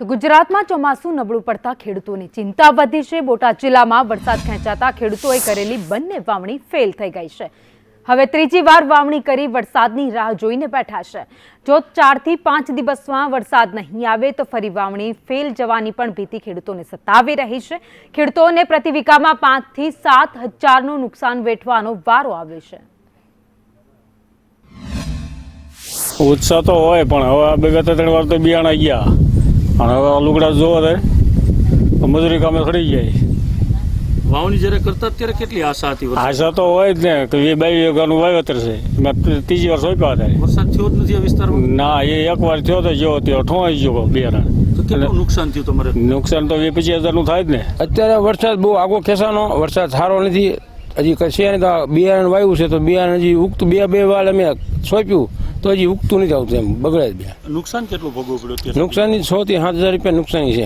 તો ગુજરાતમાં ચોમાસું નબળું પડતા ખેડૂતોની ચિંતા વધી છે. બોટાદ જિલ્લામાં વરસાદ ખેંચાતા ખેડૂતોએ કરેલી બંને વાવણી ફેલ થઈ ગઈ છે. હવે ત્રીજી વાર વાવણી કરી વરસાદની રાહ જોઈને બેઠા છે. જો ચારથી પાંચ દિવસમાં વરસાદ નહીં આવે તો ફરી વાવણી ફેલ જવાની પણ ભીતિ ખેડૂતોને સતાવી રહી છે. ખેડૂતોને પ્રતિ વીઘામાં પાંચથી સાત હજારનું નુકસાન વેઠવાનો વારો આવ્યો છે. ઉત્સાહ તો હોય પણ હવે આ બે ત્રણ વાર તો બિયાણા ગયા. અને હવે આ લુગડા જોવા તો મજૂરી કામે ખડી જાય. વાવણી જ્યારે કરતા ત્યારે કેટલી આશા હતી? આશા તો હોય જ ને કે એ બે વીઘાનું વાવેતર છે. મેં ત્રીજી વાર સોંપ્યા હતા વરસાદ થયો જ નથી આ વિસ્તારમાં? ના એ એક વાર થયો તો જેવો ત્યો ઠોંઈ ગયો બિયારણ તો નુકસાન થયું તમારે? નુકસાન તો વીસ પચીસ હજારનું થાય જ ને. અત્યારે વરસાદ બહુ આગો ખેસાનો વરસાદ સારો નથી. હજી કશે બિયારણ વાવ્યું છે તો બિયારણ હજી ઉગતું બે બે વાર અમે સોંપ્યું. તો હજી ઉગતું નથી આવતું એમ બગડે જ બે નુકસાન કેટલું ભોગવવું પડ્યું નુકસાની છ થી સાત હજાર રૂપિયા નુકસાની છે.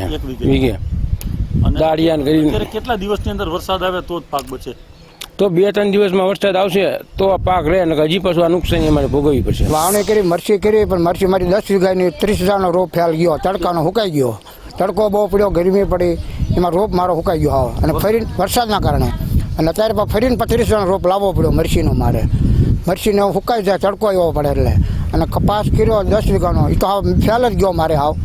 વીઘે. કરીને. અત્યારે કેટલા દિવસની અંદર વરસાદ આવે તો જ પાક બચે? તો બે ત્રણ દિવસમાં વરસાદ આવશે તો આ પાક રહે અને હજી પાછું આ નુકસાની અમારે ભોગવવી પડશે. વાવણી કરી મરચી કરી પણ મરચી મારી દસ વીઘાની ત્રીસ હજારનો રોપ ફેલ ગયો. તડકાનો હુકાઈ ગયો. તડકો બહુ પડ્યો ગરમી પડી. એમાં રોપ મારો હુકાઈ ગયો હાવ. અને ફરી વરસાદના કારણે. અને અત્યારે પણ ફરીને ત્રીસ હજારનો રોપ લાવવો પડ્યો મરચીનો મારે. મરચીને હુકાઈ જાય, તડકો એવો પડે એટલે. અને કપાસ કર્યો, દસ વીઘાનો. એ તો હાવ ફેલ જ ગયો મારે હાવ.